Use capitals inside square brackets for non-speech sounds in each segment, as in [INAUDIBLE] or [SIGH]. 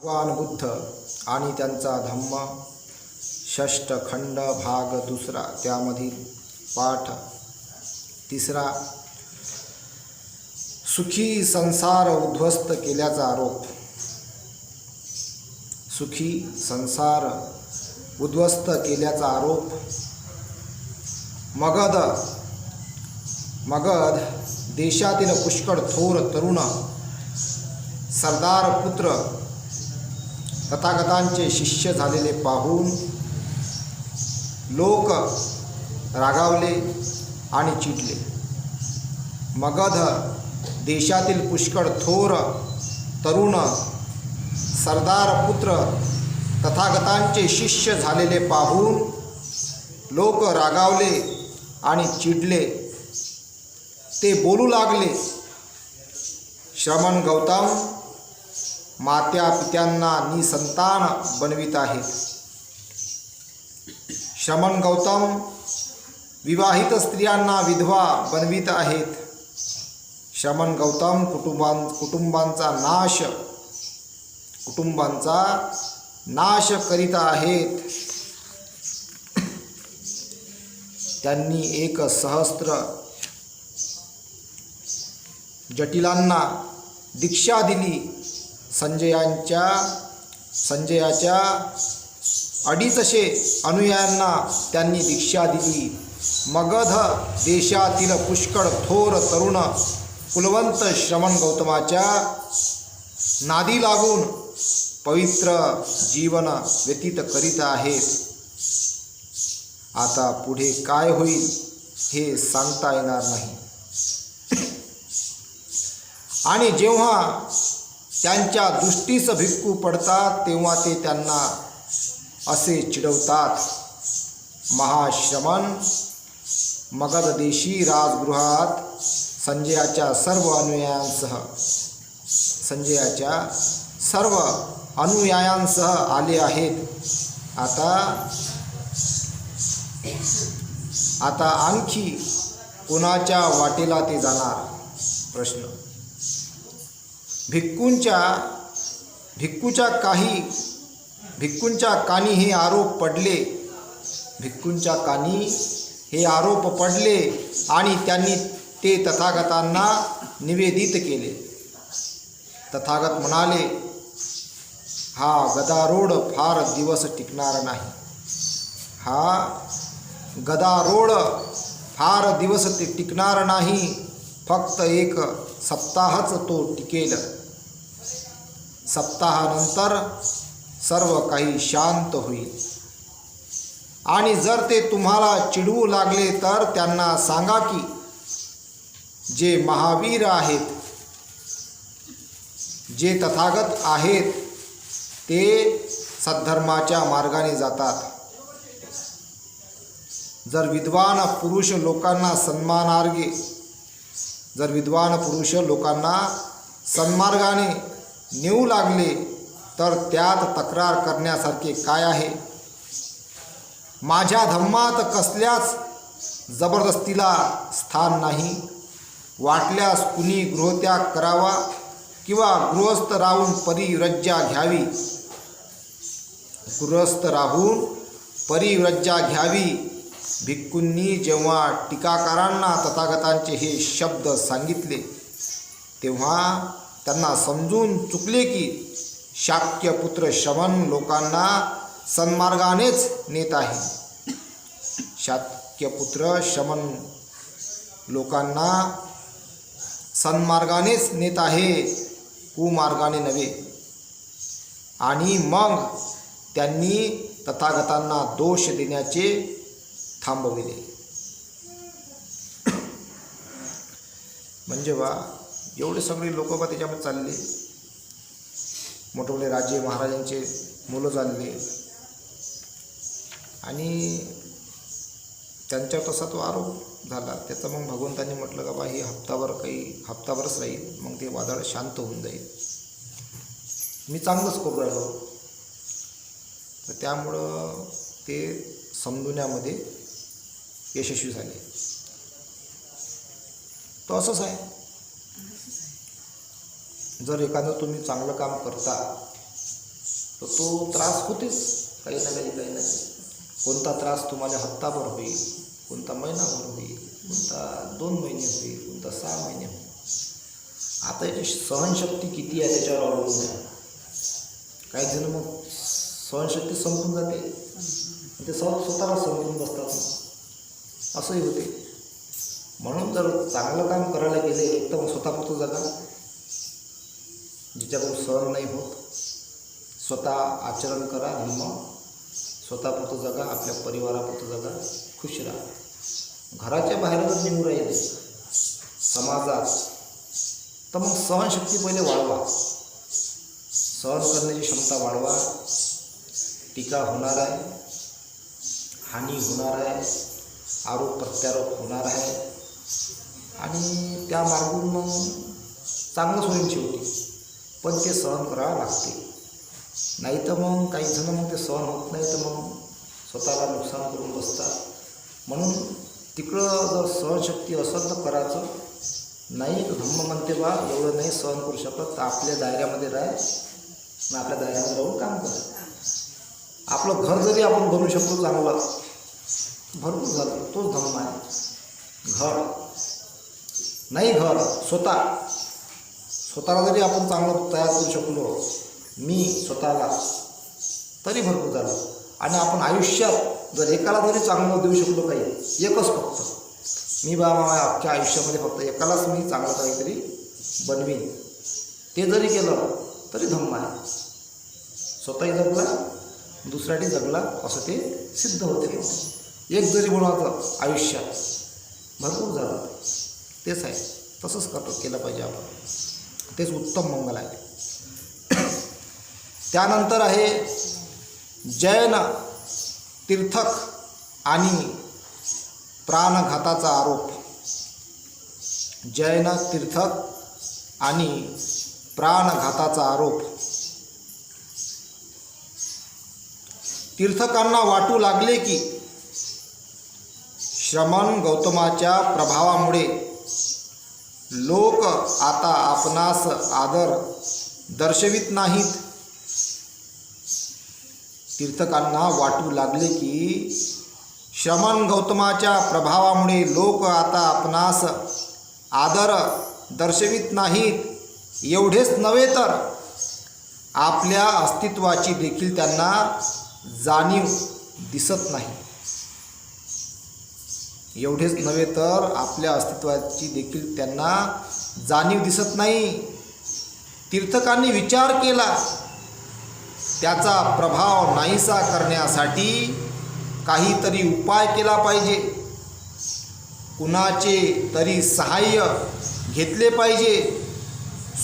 भगवान बुद्ध आणि त्यांचा धम्म षष्ट खंड भाग दुसरा त्यामधील पाठ तिसरा सुखी संसार उद्ध्वस्त केल्याचा आरोप. सुखी संसार उद्ध्वस्त केल्याचा आरोप. मगध मगध देशातील पुष्कळ थोर तरुण सरदार पुत्र तथागतांचे शिष्य झालेले पाहून लोक रागावले आणि चिडले. मगध देशातील पुष्कळ थोर तरुण सरदार पुत्र तथागतांचे शिष्य झालेले पाहून लोक रागावले आणि चिडले. ते बोलू लागले श्रमण गौतम मात्या पित्यांना निसंतान बनवित आहेत श्रमण गौतम विवाहित स्त्रियांना विधवा बनवित आहेत. श्रमण गौतम कुटुंबां कुटुंबांचा नाश कुटुंबांचा नाश करीत आहेत. त्यांनी एक सहस्त्र जटिलांना दीक्षा दिली. संजयांच्या संजयाच्या अडीचशे अनुयायांना त्यांनी दीक्षा दिली. मगध देशातील पुष्कळ थोर तरुण कुलवंत श्रवण गौतमाच्या नादी लागून पवित्र जीवन व्यतीत करीत आहेत. आता पुढे काय होईल हे सांगता येणार नाही. आणि जेव्हा त्यांच्या दृष्टीस भिक्खू पडतात तेव्हा ते त्यांना असे चिडवतात. महाश्रमण मगध देशी राजगृहात संजयाच्या सर्व अनुयायांसह संजयाच्या सर्व अनुयायांसह आले आहेत. आता आता आणखी कोणाच्या वाटेला ते जाणार? प्रश्न. भिक्कूंच्या भिक्कूच्या काही भिक्कूंच्या कानी हे आरोप पडले. भिक्कूंच्या कानी हे आरोप पडले आणि त्यांनी ते तथागतांना निवेदित केले. तथागत म्हणाले हा गदारोड फार दिवस टिकणार नाही. हा गदारोड फार दिवस ते टिकणार नाही. फक्त एक सप्ताहच तो टिकेल. सप्ताहानंतर सर्व काही शांत होईल. आणि जर ते तुम्हाला चिडवू लागले तर त्यांना सांगा की जे महावीर आहेत जे तथागत आहेत ते सद्धर्माच्या मार्गाने जातात. जर विद्वान पुरुष लोकांना सन्मानार्गे जर विद्वान पुरुष लोकांना सन्मार्गाने नेऊ लागले तर त्यात तक्रार करण्यासारखे काय आहे? माझ्या धम्मात कसल्याच जबरदस्तीला स्थान नाही. वाटल्यास कुणी गृहत्याग करावा किंवा गृहस्थ राहून परिव्रज्जा घ्यावी? गृहस्थ राहून परिव्रज्जा घ्यावी? भिक्कूंनी जेव्हा टीकाकारांना तथागतांचे हे शब्द सांगितले तेव्हा त्यांना समजून चुकले की शाक्यपुत्र श्रवण लोकांना सन्मार्गानेच नेत आहे. शाक्यपुत्र शमन लोकांना सन्मार्गानेच नेत आहे कुमार्गाने नव्हे. आणि मग त्यांनी तथागतांना दोष देण्याचे थांबविले. [COUGHS] म्हणजे बा एवढे सगळे लोक बा त्याच्यामध्ये चालले. मोठे मोठे राजे महाराजांचे मुलं चालले आणि त्यांच्यावर तसा तो आरोप झाला. त्याचा मग भगवंतांनी म्हटलं का बा हे हप्ताभर काही हप्ताभरच राहील. मग ते वादळ शांत होऊन जाईल. मी चांगलंच करू राहिलो. तर त्यामुळं ते समजवण्यामध्ये यशस्वी झाले. तो असंच आहे. जर एखादं तुम्ही चांगलं काम करता तर तो त्रास होतेच. काही ना काही काही ना काही. कोणता त्रास तुम्हाला हप्ताभर होईल कोणता महिनाभर होईल कोणता दोन महिने होईल कोणता सहा महिने होईल. आता याची सहनशक्ती किती आहे त्याच्यावर अवलंबून आहे? काही जण मग सहनशक्ती संपून जाते. ते स्वतः स्वतःला संपून बसतात. असंही होते. म्हणून जर चांगलं काम करायला गेले एक तर स्वतःपुरतं जगा. जिच्याकडून सहन नाही होत स्वतः आचरण करा धर्म स्वतःपुरतं जगा आपल्या परिवारापुरतं जगा खुश राहा. घराच्या बाहेर निघून राहिले. समाजात. तर मग सहनशक्ती पहिले वाढवा. सहन करण्याची क्षमता वाढवा. टीका होणार आहे. हानी होणार आहे. आरोप प्रत्यारोप होणार आहे. आणि त्या मार्गून मग चांगलंच होईल शेवटी पण ते सहन करावं लागते. नाही तर मग काही जण मग ते सहन होत नाही तर मग स्वतःला नुकसान करून बसतात. म्हणून तिकडं जर सहनशक्ती असेल तर करायचं. नाही धम्म म्हणते बा एवढं नाही सहन करू शकत. तर आपल्या दायऱ्यामध्ये राह. आणि आपल्या दायऱ्यामध्ये राहून काम कर. आपलं घर जरी आपण भरू शकतो चांगलं भरपूर झालं. तोच धम्म आहे. घर. नाही घर स्वतः. स्वतःला जरी आपण चांगलं तयार करू शकलो मी स्वतःला तरी भरपूर झालं. आणि आपण आयुष्यात जर एकाला जरी चांगलं देऊ शकलो काही एकच फक्त. मी बा माझ्या अख्ख्या आयुष्यामध्ये फक्त एकालाच मी चांगलं काहीतरी बनवीन. ते जरी केलं तरी धम्म आहे. स्वतःही जगला दुसऱ्याही जगला असं ते सिद्ध होते. एक जरी बनवायचं आयुष्यात भरपूर झालं. तेच आहे. तसंच करतो केलं पाहिजे आपण. तेच उत्तम मंगल आहे. [CLEARS THROAT] त्यानंतर आहे जैन तीर्थक आणि प्राणघाताचा आरोप. जैन तीर्थक आणि प्राणघाताचा आरोप. तीर्थकांना वाटू लागले की श्रमण गौतमाच्या प्रभावामुळे लोक आता आपणास आदर दर्शवित नाहीत. तीर्थकांना वाटू लागले की श्रमण गौतमाच्या प्रभावामुळे लोक आता आपणास आदर दर्शवित नाहीत. एवढेच नव्हे तर आपल्या अस्तित्वाची देखील त्यांना जाणीव दिसत नाही. एवढेच नव्हे तर आपल्या अस्तित्वाची देखील त्यांना जाणीव दिसत नाही. तीर्थकांनी विचार केला. त्याचा प्रभाव नाहीसा करण्यासाठी काहीतरी उपाय केला पाहिजे. कुणाचे तरी सहाय्य घेतले पाहिजे.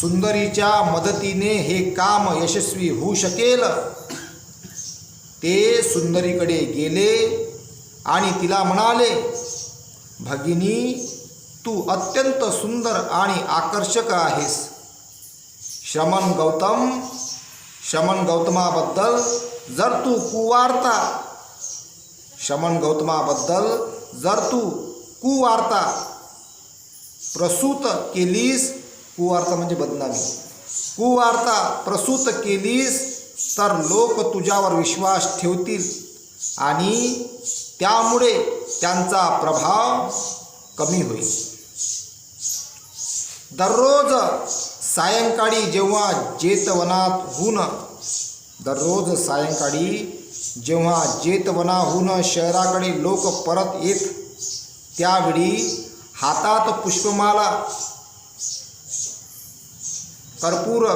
सुंदरीच्या मदतीने हे काम यशस्वी होऊ शकेल. ते सुंदरीकडे गेले आणि तिला म्हणाले भगिनी तू अत्यंत सुंदर आणि आकर्षक आहेस. श्रमण गौतम श्रमण गौतमाबद्दल जर तू कुवार्ता श्रमण गौतमाबद्दल जर तू कुवार्ता प्रसूत केलीस कुवार्ता म्हणजे बदनामी. कुवार्ता प्रसूत केलीस तर लोक तुझ्यावर विश्वास ठेवतील आणि त्यामुळे त्यांचा प्रभाव कमी होईल. दररोज सायंकाळी जेव्हा जेतवनातहून दररोज सायंकाळी जेव्हा जेतवनाहून शहराकडे लोक परत येत त्यावेळी हातात पुष्पमाला कर्पूर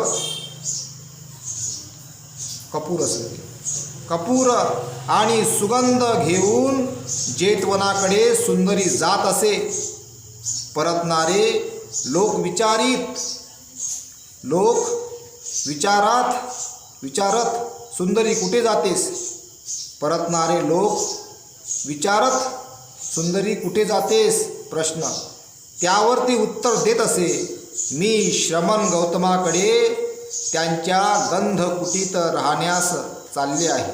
कपूर असेल. कपूर आणि सुगंध घेऊन जेतवनाकडे सुंदरी जात असे. परतणारे लोक विचारित लोक विचारात विचारत सुंदरी कुठे जातेस? परतणारे लोक विचारत सुंदरी कुठे जातेस? प्रश्न. त्यावर ती उत्तर देत असे. मी श्रमण गौतमाकडे त्यांच्या गंधकुटीत राहण्यास चालले आहे.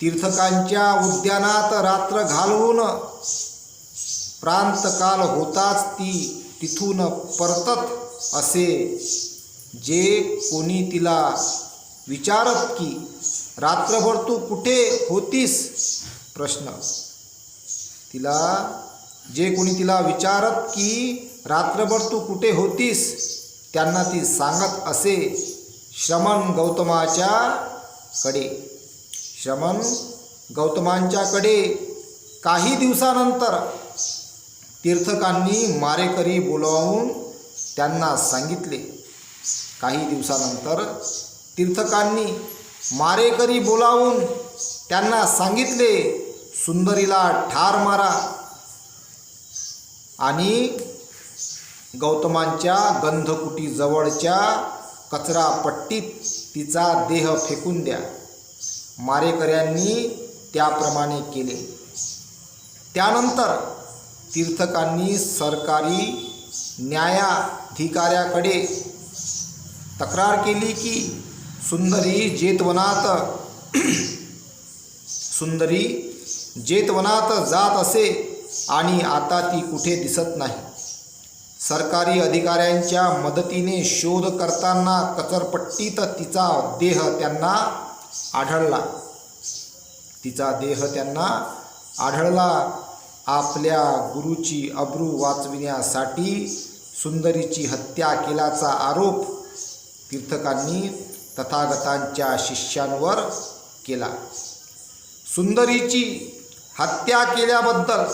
तीर्थकांच्या उद्यानात रात्र घालवून प्रांतकाल होताच ती तिथून परतत असे जे कोणी तिला विचारत की रात्रभर तू कुठे होतीस? प्रश्न. तिला जे कोणी तिला विचारत की रात्रभर तू कुठे होतीस? त्यांना ती सांगत असे श्रमण गौतमाच्या कडे. श्रमण गौतमांच्याकडे काही दिवसानंतर तीर्थकांनी मारेकरी बोलावून त्यांना सांगितले. काही दिवसानंतर तीर्थकांनी मारेकरी बोलावून त्यांना सांगितले सुंदरीला ठार मारा. आणि गौतमांच्या गंधकुटीजवळच्या कचरा पट्टीत तिचा देह फेकून द्या. मारेकऱ्यांनी त्याप्रमाणे केले. त्यानंतर तीर्थकांनी सरकारी न्यायाधिकाऱ्याकडे तक्रार केली की सुंदरी जेतवनात [CLEARS THROAT] सुंदरी जेतवनात जात असे आणि आता ती कुठे दिसत नाही. सरकारी अधिकाऱ्यांच्या मदतीने शोध करताना कचरपट्टीत तिचा देह त्यांना आढळला. तिचा देह त्यांना आढळला. आपल्या गुरुची अब्रू वाचविण्यासाठी सुंदरीची हत्या केल्याचा आरोप तीर्थकांनी तथागतांच्या शिष्यांवर केला. सुंदरीची हत्या केल्याबद्दल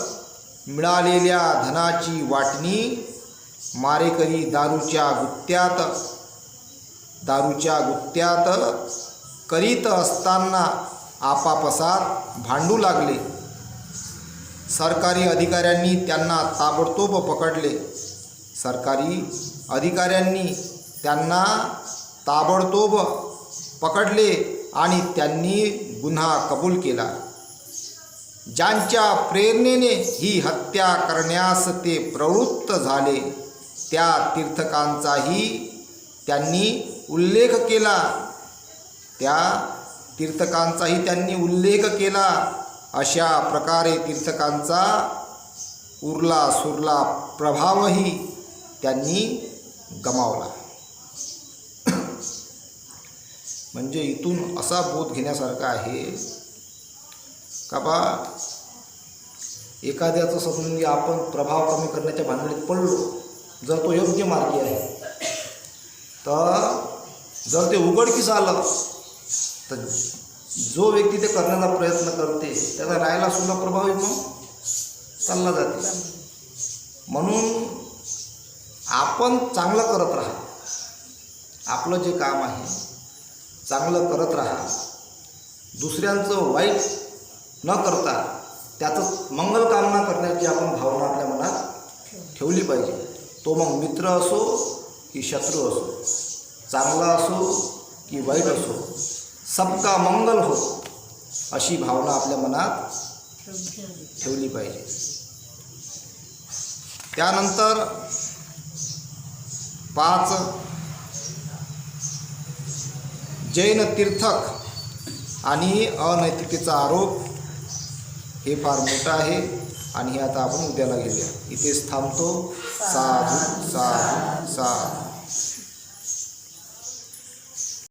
मिळालेल्या धनाची वाटणी मारेकरी दारूच्या गुत्त्यात दारूच्या गुत्त्यात करीत असताना आपापसात भांडू लागले. सरकारी अधिकाऱ्यांनी त्यांना ताबडतोब पकडले. सरकारी अधिकाऱ्यांनी त्यांना ताबडतोब पकडले आणि त्यांनी गुन्हा कबूल केला. ज्यांच्या प्रेरणेने ही हत्या करण्यास ते प्रवृत्त झाले. त्या तीर्थकांचाही त्यांनी उल्लेख केला. त्या तीर्थकांचाही त्यांनी उल्लेख केला. अशा प्रकारे तीर्थकांचा उरला सुरला प्रभावही त्यांनी गमावला. [COUGHS] म्हणजे इथून असा बोध घेण्यासारखा आहे. का बा? एखाद्याचं समजून आपण प्रभाव कमी करण्याच्या भानगडीत पडलो. जर तो योग्य मार्गी आहे. तर जर ते उघडकीस आलं तर जो व्यक्ती ते करण्याचा प्रयत्न करते त्याचा राहायला सुद्धा प्रभावित मग चालला जाते. म्हणून आपण चांगलं करत राहा. आपलं जे काम आहे चांगलं करत राहा. दुसऱ्यांचं वाईट न करता त्याचं मंगल कामना करण्याची आपण भावना आपल्या मनात ठेवली पाहिजे. तो मग मित्र असो की शत्रू असो चांगला असो की वाईट असो सबका मंगल हो अशी भावना आपल्या मनात ठेवली पाहिजे. त्यानंतर पाच जैन तीर्थक आणि अनैतिकेचा आरोप हे फार मोठं आहे. आणि हे आता आपण उद्याला घेऊया. इथेच थांबतो. साधू साधू साधू.